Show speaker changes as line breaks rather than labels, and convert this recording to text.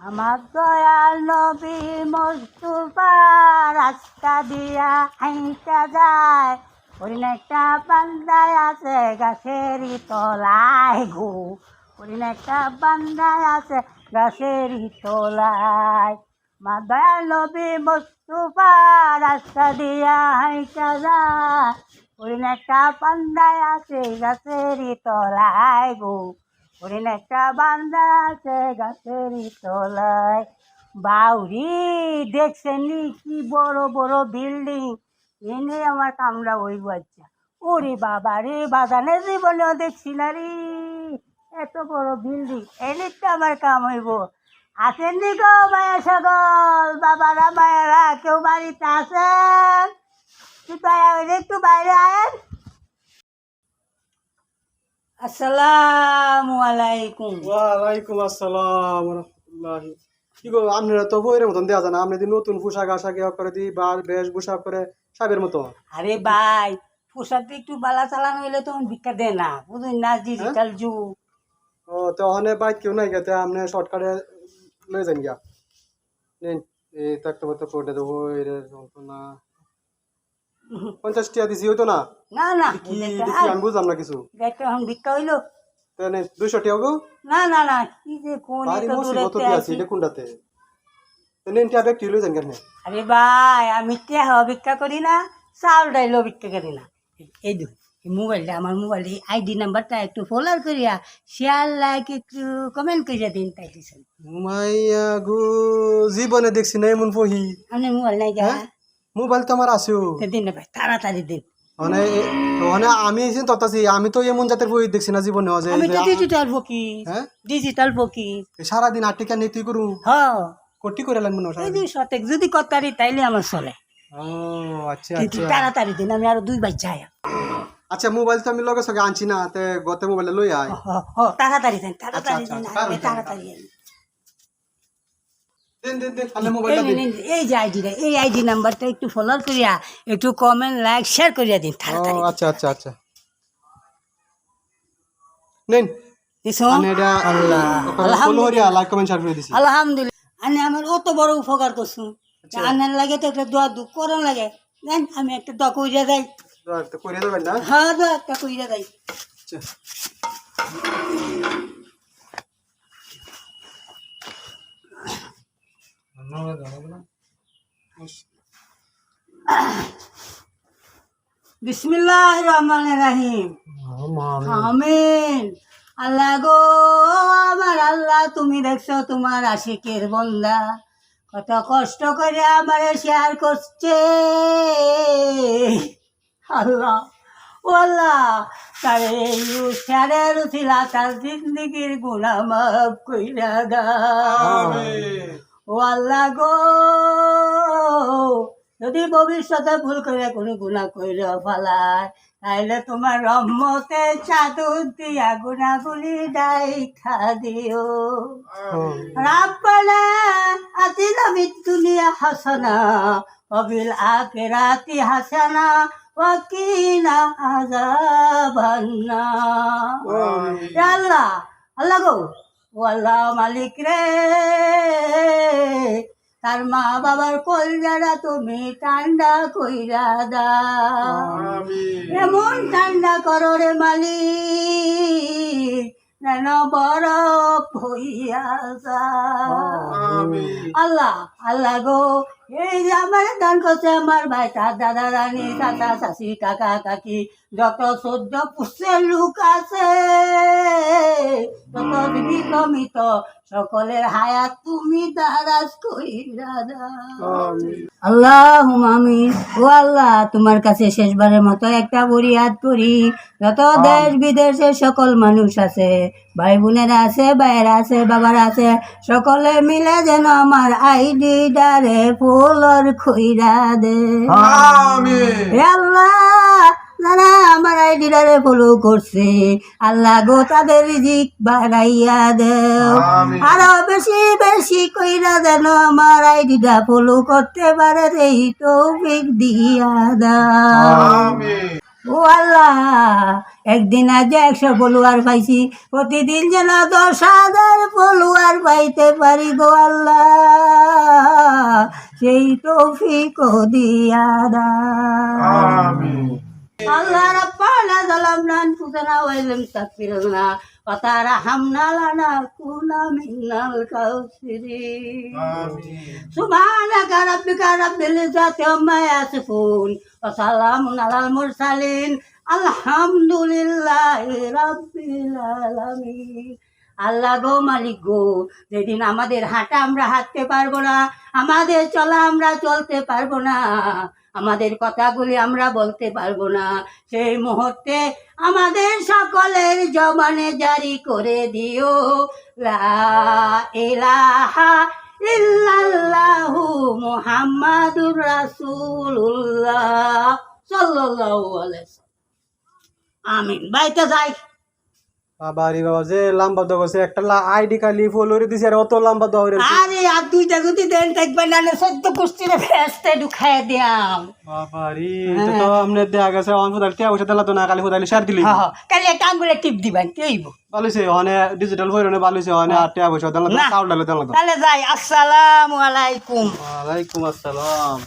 আমার দয়াল নবী মস্তুফা রাস্তা দিয়া হাইটা যায়। হরিণ একটা বান্দায় আছে গাছেরই তলায় গো। হরিণ একটা বান্দায় আছে গাছেরই তলায়। মা দয়াল নবী মস্তুফা রাস্তা দিয়া হাইটা যায়। হরিণ একটা বান্দায় আছে গাছেরই তলায় গো। হরিণ একটা বান্দা আছে গাছেরই তলায়। বাউরি দেখছেন কি বড় বড় বিল্ডিং? এনে আমার কামড়া ওই বাচ্চা। ওরে বাবা রে বাগানে জীবনেও দেখছি না রে এত বড় বিল্ডিং, এনে তো আমার কাম হইব আছেন নি গো মায়া সকল বাবারা, মায়েরা, কেউ বাড়িতে আছেন? একটু বাইরে আয়েন। আসসালামু আলাইকুম।
ওয়ালাইকুম আসসালাম রহমতুল্লাহ কি গো আপনারা তো বইয়ের মতন দেওয়া যায় না। আপনি যদি নতুন পোশাক আশাক ইয়া করে দিই বা বেশ পোশাক করে সাবের মতো।
আরে ভাই পোশাকটা একটু বালা চালানো হইলে তখন ভিক্ষা দেয় না। বুঝুন না ডিজিটাল যুগ।
ও তো ওখানে বাইক কেউ নাই গেতে আপনি শর্টকাটে লয়ে যান গিয়া। নিন এই থাকতে পারতে পড়ে দেবো এর যন্ত্রণা। পঞ্চাশ টাকা দিছি হইতো না?
না না।
কি দেখি আমি বুঝলাম না কিছু।
একটা এখন ভিক্ষা হইল।
তো নেন দুইশো টাকা গো?
না না না। কি যে কোন এত
মুসিবত
দূরেতে
কি আছে? এটা কোনটাতে? তো নেন টাকা ব্যক্তি লয়ে কেন
আরে ভাই আমি কে হওয়া ভিক্ষা করি না? চাউল ডাইলও ভিক্ষা করি না। এই দু এই মোবাইলটা আমার মোবাইলে আইডি নাম্বারটা একটু ফলোয়ার করিয়া শেয়ার লাইক একটু কমেন্ট করিয়া দিন তাই দিছেন।
মাইয়া গো জীবনে দেখছি না এমন পহি
আপনার মোবাইল নাই গা।
মোবাইল তো আমার আছেও।
তো দিন না ভাই তাড়াতাড়ি দিন।
মানে মানে আমি এসে ততাছি আমি তো এমন জাতের বই দেখছি না জীবনে যে
আমি তো ডিজিটাল ফকির
হ্যাঁ?
ডিজিটাল ফকির।
সারাদিন আট টিকা নেই তুই করু?
হ।
কোটি করে লাগবে না
এই? যদি কতারি তাইলে আমার চলে।
ও আচ্ছা আচ্ছা।
তাড়াতাড়ি দিন আমি আরও দুই বার চাই।
আচ্ছা মোবাইল তো আমি লগে সঙ্গে আনছি না তে গতে মোবাইলে লই আয়।
তাড়াতাড়ি দেন তাড়াতাড়ি
আচ্ছা,
দেন
আচ্ছা, তাড়াতাড়ি,
এই যে আইডিটা এই আইডি নাম্বারটা একটু ফলো করিয়া একটু কমেন্ট লাইক শেয়ার করিয়া দিন
আচ্ছা আচ্ছা আচ্ছা। নেন।
আলহামদুলিল্লাহ। আমি আমার অত বড় উপকার করছু। আনার লাগে তো একটা দোয়া দু করন লাগে। আমি একটা দোয়া কইরা যাই। হ্যাঁ দোয়া একটা কইরা যাই। বিসমিল্লাহ রহমান রাহিম। আমিন। আল্লাহ গো আমার আল্লাহ তুমি দেখছ তোমার আশিকের বন্দা। কত কষ্ট করে আমার শেয়ার করছে। আল্লাহ ও আল্লাহ তার এই শেয়ারের উঠিলা তার জিন্দগির গুণা মাফ কইরা দাও। ও আল্লাহ গো যদি ভবিষ্যতে ভুল করে কোনো গুণা কইর ফালায় তাইলে তোমার রহমতে চাদর দিয়া গুণাগুলি ডাইখা দিও। রাব্বানা আতিনা দুনিয়া হাসানা ওয়াবিল আখিরাতি হাসানা ওয়া কিনা আযাবান নার এ আল্লাহ আল্লাহ গো ও আল্লাহ মালিক রে। তার মা বাবার কলজারা তুমি ঠান্ডা কইরা দাও। এমন ঠান্ডা করো রে মালিক যেন বরফ হইয়া আল্লাহ আল্লাহ গো এই যে আমার দান করছে আমার ভাই তার দাদা রানী চাচা চাচি কাকা কাকি যত সদ্য পুষের লোক আছে যত জীবিত মৃত সকলের হায়াত তুমি দারাজ কইরা আল্লাহ আমি ও আল্লাহ তোমার কাছে শেষবারের মতো একটা বরিয়াদ করি। যত দেশ বিদেশের সকল মানুষ আছে ভাই বোনেরা আছে ভাইয়েরা আছে বাবারা আছে সকলে মিলে যেন আমার আইডি ডারে ফুলর খইরা দে। আল্লাহ যারা আমার আইডি ডারে ফলো করছে আল্লাহ গো তাদের রিজিক বাড়াইয়া দেও। আরও বেশি বেশি কইরা যেন আমার আইডিটা ফলো করতে পারে এই তৌফিক দিয়া দাও। ও আল্লাহ একদিন আজ একশো ফলোয়ার পাইছি প্রতিদিন যেন দশ হাজার ফলোয়ার পাইতে পারি গো আল্লাহ। সেই তৌফিক দিয়া দাও। আল্লাহ রাব্বানা যালামনা আনফুসানা ওয়া ইল্লাম তাগফিরনা ওয়া তারহামনা লানাকুনা মিনাল কাফিরিন সুবহানাকা রাব্বিকা রাব্বিল ইজ্জাতি আম্মা ইয়াসিফুন ওয়া সালামুন আলাল মুরসালিন। আলহামদুলিল্লাহি রাব্বিল আলামিন। আল্লাহ গো মালিক গো যেদিন আমাদের হাঁটা আমরা হাঁটতে পারব না আমাদের চলা আমরা চলতে পারব না আমাদের কথাগুলি আমরা বলতে পারব না। সেই মুহূর্তে আমাদের সকলের জবানে জারি করে দিও। লা ইলাহা ইল্লাল্লাহু মুহাম্মাদুর রাসূলুল্লাহ সাল্লাল্লাহু আলাইহি আমিন। বাইতে যাই।
বাবা রে বাবা যে লম্বা দাও করছে একটা আইডি খালি ফলোরে দিছে আর অত লম্বা দাও রে
আরে আর দুইটা যদি দেন থাকবে না সদ্য কুস্তিরে ফেসতে ঢুকাই দিয়াম।
বাবা রে এটা তো আমনে দেয়া গেছে অন ফুদাল টিয়া বসে দিলা তো না খালি ফুদালি সার দিলি।
হ্যাঁ কালি একটা আঙ্গুলে টিপ দিবেন কেইব
ভালোছে অনে ডিজিটাল হইরনে ভালোছে অনে আর টিয়া বসে দিলা তো
না।
চাউল ডালে দিলা
তাহলে যাই আসসালামু আলাইকুম।
ওয়ালাইকুম আসসালাম।